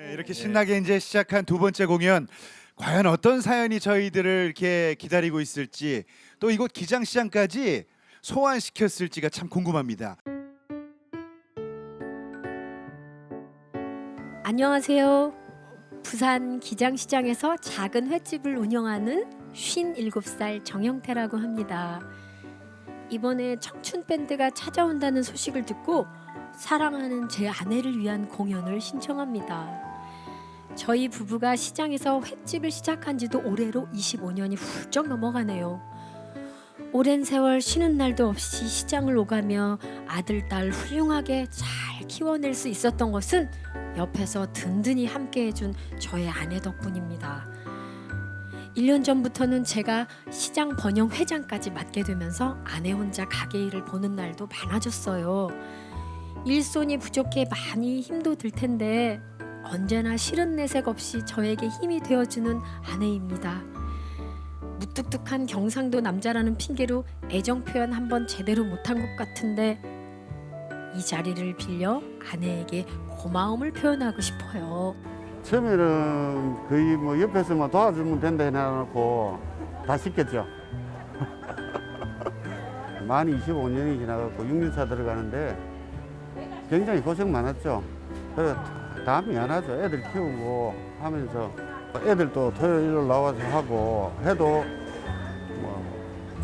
네, 이렇게 신나게 이제 시작한 두 번째 공연 과연 어떤 사연이 저희들을 이렇게 기다리고 있을지 또 이곳 기장시장까지 소환시켰을지가 참 궁금합니다. 안녕하세요. 부산 기장시장에서 작은 횟집을 운영하는 57살 정영태라고 합니다. 이번에 청춘 밴드가 찾아온다는 소식을 듣고 사랑하는 제 아내를 위한 공연을 신청합니다. 저희 부부가 시장에서 횟집을 시작한 지도 올해로 25년이 훌쩍 넘어가네요. 오랜 세월 쉬는 날도 없이 시장을 오가며 아들, 딸 훌륭하게 잘 키워낼 수 있었던 것은 옆에서 든든히 함께 해준 저의 아내 덕분입니다. 1년 전부터는 제가 시장 번영 회장까지 맡게 되면서 아내 혼자 가게 일을 보는 날도 많아졌어요. 일손이 부족해 많이 힘도 들 텐데 언제나 싫은 내색 없이 저에게 힘이 되어주는 아내입니다. 무뚝뚝한 경상도 남자라는 핑계로 애정 표현 한번 제대로 못한 것 같은데 이 자리를 빌려 아내에게 고마움을 표현하고 싶어요. 처음에는 거의 뭐 옆에서만 도와주면 된다 해놔놓고 다 시켰죠. 만 25년이 지나갖고 6년차 들어가는데 굉장히 고생 많았죠. 그래 다 미안하죠. 애들 키우고 하면서 애들도 토요일 일요일 나와서 하고 해도 뭐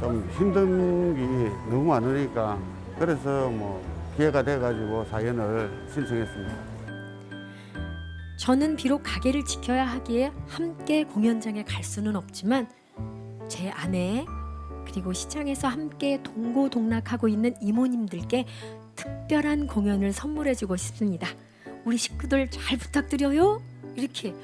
좀 힘든 게 너무 많으니까 그래서 뭐 기회가 돼가지고 사연을 신청했습니다. 저는 비록 가게를 지켜야 하기에 함께 공연장에 갈 수는 없지만 제 아내 그리고 시장에서 함께 동고동락하고 있는 이모님들께 특별한 공연을 선물해주고 싶습니다. 우리 식구들 잘 부탁드려요. 이렇게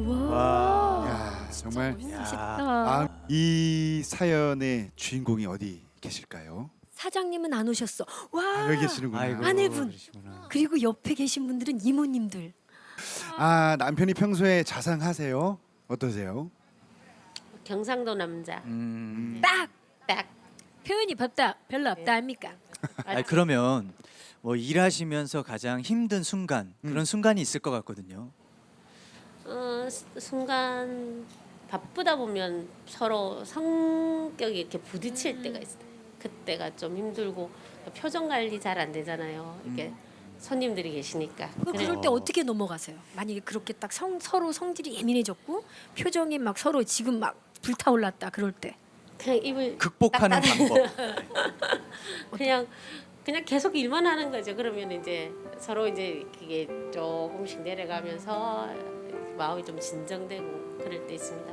와, 야, 정말 멋있다. 아, 이 사연의 주인공이 어디 계실까요? 사장님은 안 오셨어. 와, 아, 여기 계시는구나. 아이고. 아내분. 그러시구나. 그리고 옆에 계신 분들은 이모님들. 아 남편이 평소에 자상하세요? 어떠세요? 경상도 남자 음. 딱 딱 표현이 없다, 별로 없다 합니까? 아니 그러면 뭐 일하시면서 가장 힘든 순간 음. 그런 순간이 있을 것 같거든요. 어, 스- 순간 바쁘다 보면 서로 성격이 이렇게 부딪힐 때가 있어요. 그때가 좀 힘들고 표정 관리 잘 안 되잖아요. 이게 손님들이 계시니까. 그 그래- 그럴 때 어떻게 넘어가세요? 만약에 그렇게 딱 성, 서로 성질이 예민해졌고 표정이 막 서로 지금 막 불타올랐다 그럴 때 그냥 입을 극복하는 방법. 그냥 그냥 계속 일만 하는 거죠. 그러면 이제 서로 이제 그게 조금씩 내려가면서 마음이 좀 진정되고 그럴 때 있습니다.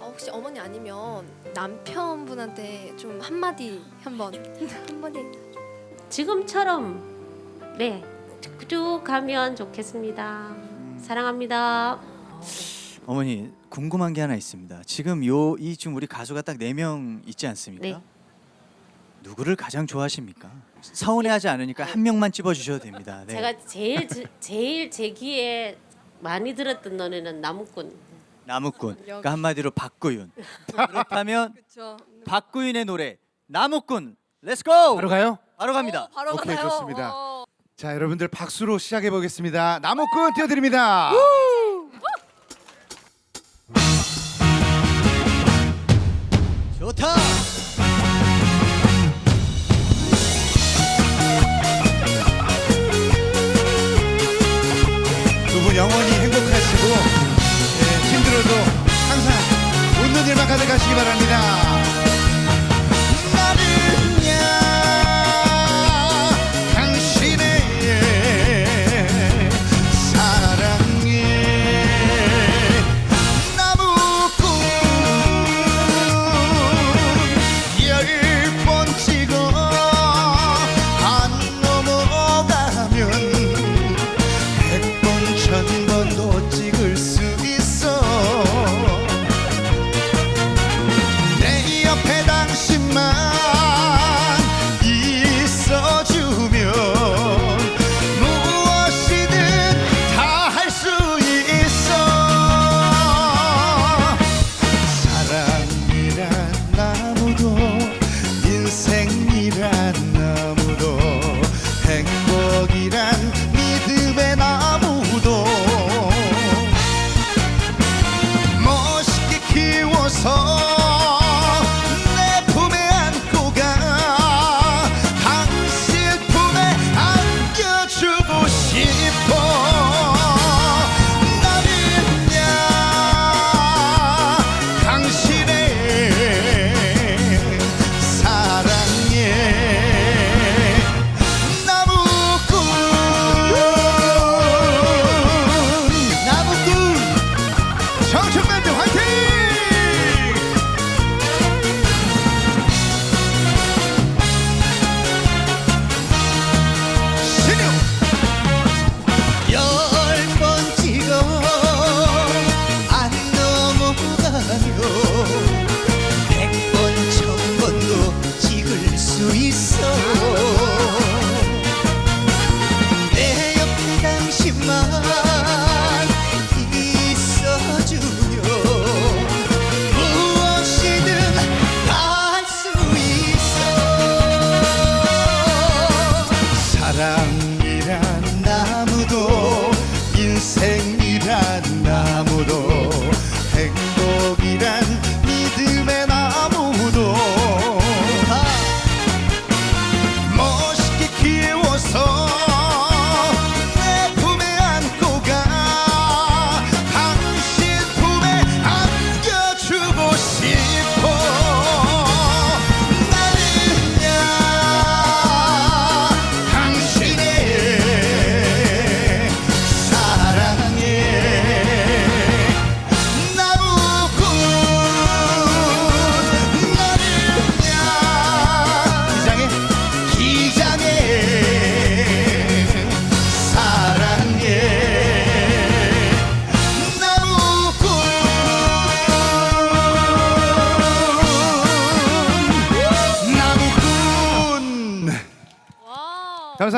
아, 혹시 어머니 아니면 남편분한테 좀 한마디 한번 한마디 지금처럼 네 쭉 가면 좋겠습니다. 사랑합니다. 어머니 궁금한 게 하나 있습니다. 지금 요 이 지금 우리 가수가 딱 네 명 있지 않습니까? 네. 누구를 가장 좋아하십니까? 서운해하지 않으니까 한 명만 찝어 주셔도 됩니다. 네. 제가 제일 지- 제일 제 귀에 많이 들었던 노래는 나무꾼. 나무꾼. 그러니까 한마디로 박구윤. 그렇다면. 박구윤의 노래 나무꾼. 렛츠 고! 바로 가요? 바로 갑니다. 바로 오케이, 가나요? 좋습니다. 어. 자 여러분들 박수로 시작해 보겠습니다. 나무꾼 띄워드립니다. 가득하시기 바랍니다.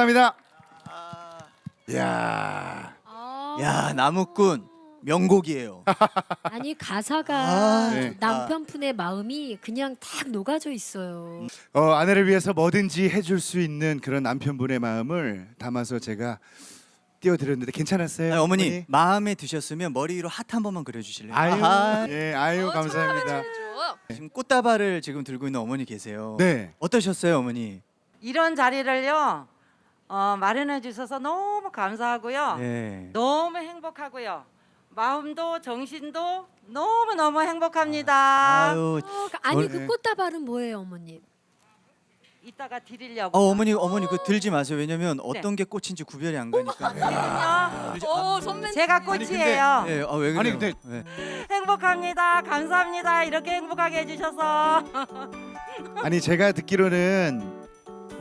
감사합니다. 야, 야 나무꾼 명곡이에요. 아니 가사가 아, 네. 남편분의 마음이 그냥 딱 녹아져 있어요. 어, 아내를 위해서 뭐든지 해줄 수 있는 그런 남편분의 마음을 담아서 제가 띄워드렸는데 괜찮았어요? 아니, 어머니 마음에 드셨으면 머리 위로 하트 한 번만 그려주실래요? 아유, 아하. 예, 아유 감사합니다. 지금 꽃다발을 지금 들고 있는 어머니 계세요. 네, 어떠셨어요, 어머니? 이런 자리를요 어, 마련해 주셔서 너무 감사하고요. 네. 너무 행복하고요. 마음도 정신도 너무 너무 행복합니다. 아유, 어, 아니 그 네. 꽃다발은 뭐예요, 어머님? 이따가 드리려고. 어, 어머니 어머니 그 들지 마세요. 왜냐면 어떤 게 꽃인지 구별이 안 가니까. 어 선배. 제가 꽃이에요. 네, 아, 왜 그래요? 아니, 근데- 네. 행복합니다. 감사합니다. 이렇게 행복하게 해주셔서. 아니 제가 듣기로는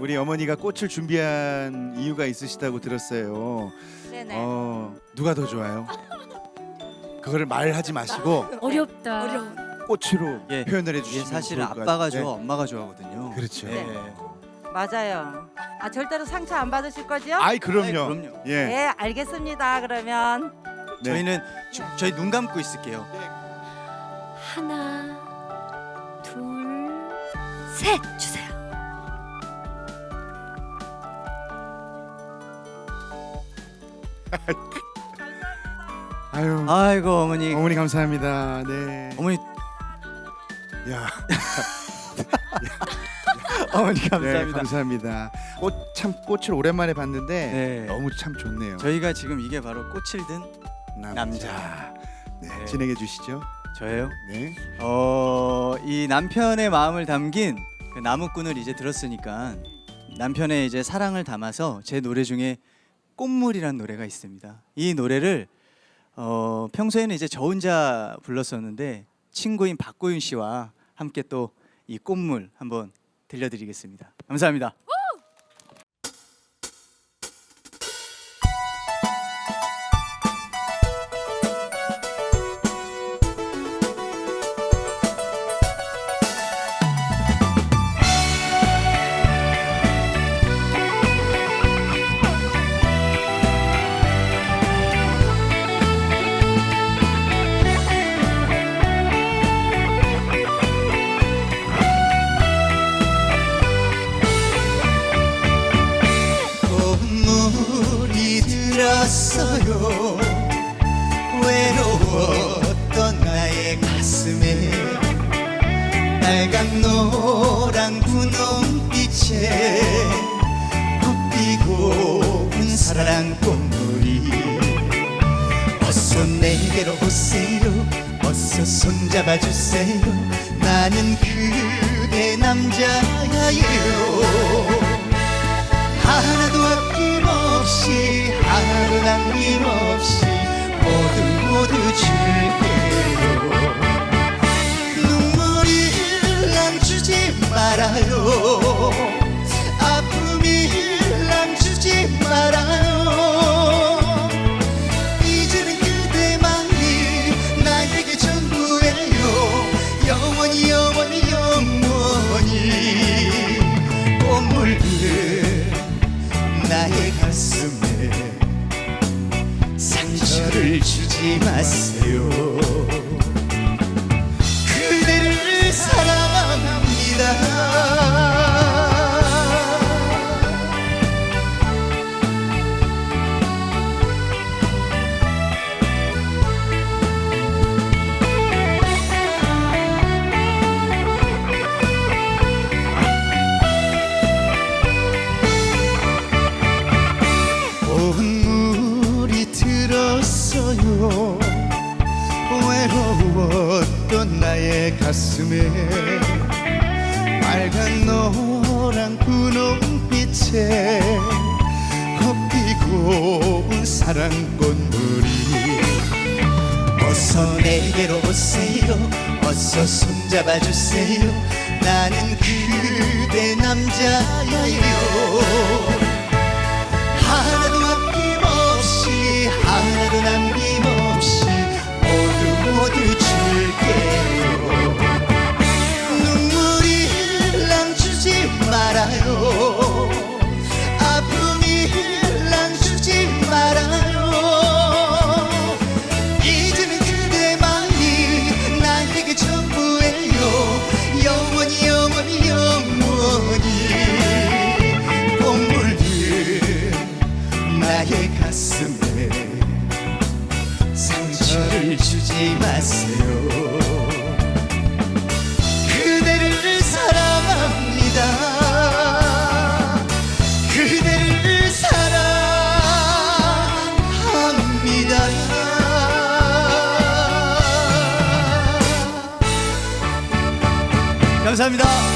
우리 어머니가 꽃을 준비한 이유가 있으시다고 들었어요. 네네. 어, 누가 더 좋아요? 그거를 말하지 마시고 어렵다. 어려워. 꽃으로 예, 표현을 이게 해주시면 사실 좋을 것 아빠가. 좋아, 엄마가 좋아하거든요. 그렇죠. 네. 맞아요. 아 절대로 상처 안 받으실 거죠? 아이 그럼요. 아이, 그럼요. 예. 네 알겠습니다. 그러면 네. 저희는 주, 저희 눈 감고 있을게요. 하나, 둘, 셋 주세요. 아유 아이고 어머니, 어머니 감사합니다. 네. 어머니, 야, 어머니 네, 감사합니다. 감사합니다. 꽃 참 꽃을 오랜만에 봤는데 네. 너무 참 좋네요. 저희가 지금 이게 바로 꽃을 든 남자. 남자. 네, 네. 진행해 주시죠. 저예요. 네. 어, 이 남편의 마음을 담긴 그 나무꾼을 이제 들었으니까 남편의 이제 사랑을 담아서 제 노래 중에 꽃물이란 노래가 있습니다. 이 노래를 어, 평소에는 이제 저 혼자 불렀었는데 친구인 박고윤 씨와 함께 또 이 꽃물 한번 들려드리겠습니다. 감사합니다. 사랑 꽃물이 어서 내게로 오세요. 어서 손잡아 주세요. 나는 그대 남자예요. 하나도 아낌없이 하나도 남김없이 모두 모두 줄게요. 눈물이 남주지 말아요 주지 마세 가슴에 빨간 노란 분홍빛에 헛피고 온 사랑꽃물이 어서 내게로 오세요. 어서 손잡아 주세요. 나는 그대 남자예요. 하나 감사합니다.